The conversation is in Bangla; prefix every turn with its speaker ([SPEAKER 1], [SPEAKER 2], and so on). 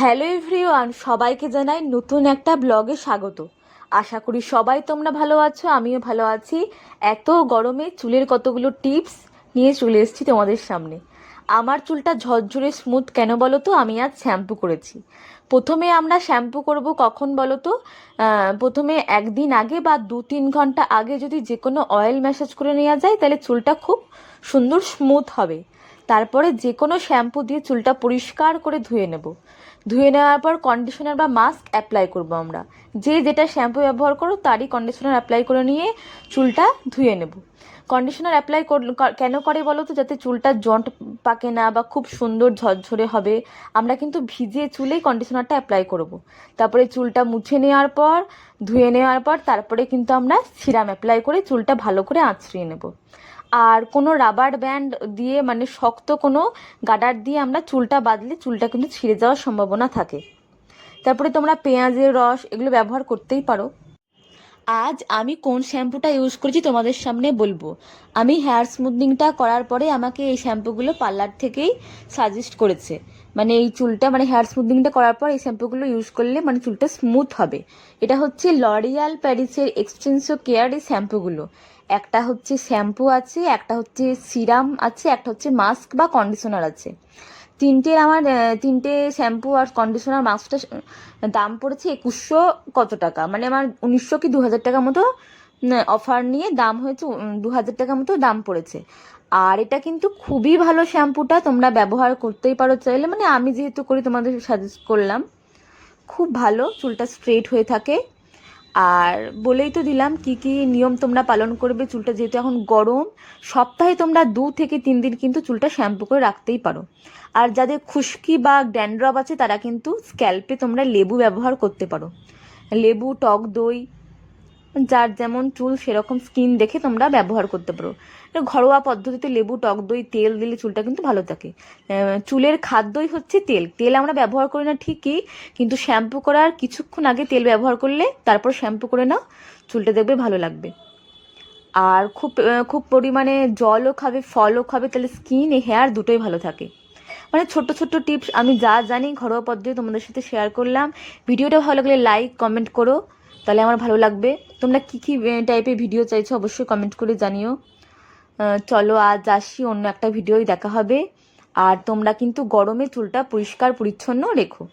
[SPEAKER 1] হ্যালো এভরিওয়ান, সবাইকে জানাই নতুন একটা ব্লগে স্বাগত। আশা করি সবাই তোমরা ভালো আছো, আমিও ভালো আছি। এত গরমে চুলের কতগুলো টিপস নিয়ে চলে এসেছি তোমাদের সামনে। আমার চুলটা ঝরঝরে স্মুথ কেন বলো তো আমি আজ শ্যাম্পু করেছি। প্রথমে আমরা শ্যাম্পু করব কখন বলো তো প্রথমে একদিন আগে বা দু তিন ঘণ্টা আগে যদি যে কোনো অয়েল ম্যাসাজ করে নেওয়া যায়, তাহলে চুলটা খুব সুন্দর স্মুথ হবে। তারপরে যে কোনো শ্যাম্পু দিয়ে চুলটা পরিষ্কার করে ধুয়ে নেব। ধুয়ে নেওয়ার পর কন্ডিশনার বা মাস্ক অ্যাপ্লাই করব আমরা। যে যেটা শ্যাম্পু ব্যবহার করো, তারই কন্ডিশনার অ্যাপ্লাই করে নিয়ে চুলটা ধুয়ে নেব। কন্ডিশনার অ্যাপ্লাই কেন করে বলো তো যাতে চুলটা জন্ট পাকে না বা খুব সুন্দর ঝরঝরে হবে। আমরা কিন্তু ভিজিয়ে চুলেই কন্ডিশনারটা অ্যাপ্লাই করব। তারপরে চুলটা মুছে নেওয়ার পর, ধুয়ে নেওয়ার পর, তারপরে কিন্তু আমরা সিরাম অ্যাপ্লাই করে চুলটা ভালো করে আঁচড়িয়ে নেব। আর কোনো রাবার ব্যান্ড দিয়ে মানে শক্ত কোনো গাডার দিয়ে আমরা চুলটা বাঁধলে চুলটা কিন্তু ছিঁড়ে যাওয়ার সম্ভাবনা থাকে। তারপরে তোমরা পেঁয়াজের রস এগুলো ব্যবহার করতেই পারো। আজ আমি কোন শ্যাম্পুটা ইউজ করেছি তোমাদের সামনে বলব। আমি হেয়ার স্মুথনিংটা করার পরে আমাকে এই শ্যাম্পুগুলো পার্লার থেকেই সাজেস্ট করেছে। মানে এই চুলটা মানে হেয়ার স্মুথনিংটা করার পর এই শ্যাম্পুগুলো ইউজ করলে মানে চুলটা স্মুথ হবে। এটা হচ্ছে লরিয়াল প্যারিসের এক্সটেন্সো কেয়ার এই শ্যাম্পুগুলো। একটা হচ্ছে শ্যাম্পু আছে, একটা হচ্ছে সিরাম আছে, একটা হচ্ছে মাস্ক বা কন্ডিশনার আছে। তিনটে আমার তিনটে শ্যাম্পু আর কন্ডিশনার মাস্কটা দাম পড়েছে একুশশো কত টাকা? মানে আমার উনিশশো কি দু হাজার টাকা মতো অফার নিয়ে দাম হয়েছে দু হাজার টাকা মতো দাম পড়েছে। আর এটা কিন্তু খুবই ভালো শ্যাম্পুটা, তোমরা ব্যবহার করতেই পারো চাইলে। মানে আমি যেহেতু করি, তোমাদের সাজেস্ট করলাম। খুব ভালো, চুলটা স্ট্রেট হয়ে থাকে। আর বলেই তো দিলাম কি কি নিয়ম তোমরা পালন করবে, চুলটা যেহেতু এখন গরম, সপ্তাহে তোমরা দু থেকে তিন দিন কিন্তু চুলটা শ্যাম্পু করে রাখতেই পারো। আর যাদের খুশকি বা ড্যান্ড্রব আছে তারা কিন্তু স্ক্যাল্পে তোমরা লেবু ব্যবহার করতে পারো। লেবু, টক দই যার যেমন চুল, সেরকম স্কিন দেখে তোমরা ব্যবহার করতে পারো। ঘরোয়া পদ্ধতিতে লেবু, টক দই, তেল দিলে চুলটা কিন্তু ভালো থাকে। চুলের খাদ্যই হচ্ছে তেল। তেল আমরা ব্যবহার করি না ঠিকই, কিন্তু শ্যাম্পু করার কিছুক্ষণ আগে তেল ব্যবহার করলে তারপর শ্যাম্পু করে নাও, চুলটা দেখবে ভালো লাগবে। আর খুব খুব পরিমাণে জলও খাবে, ফলও খাবে, তাহলে স্কিন হেয়ার দুটোই ভালো থাকে। মানে ছোট্ট ছোট্ট টিপস আমি যা জানি, ঘরোয়া পদ্ধতি তোমাদের সাথে শেয়ার করলাম। ভিডিওটা ভালো লাগলে লাইক কমেন্ট করো। তাহলে আমার ভালো লাগবে। তোমরা কী কী টাইপের ভিডিও চাইছো অবশ্যই কমেন্ট করে জানিও। চলো আজ আসি, অন্য একটা ভিডিওই দেখা হবে। আর তোমরা কিন্তু গরমে চুলটা পরিষ্কার পরিচ্ছন্ন রেখো।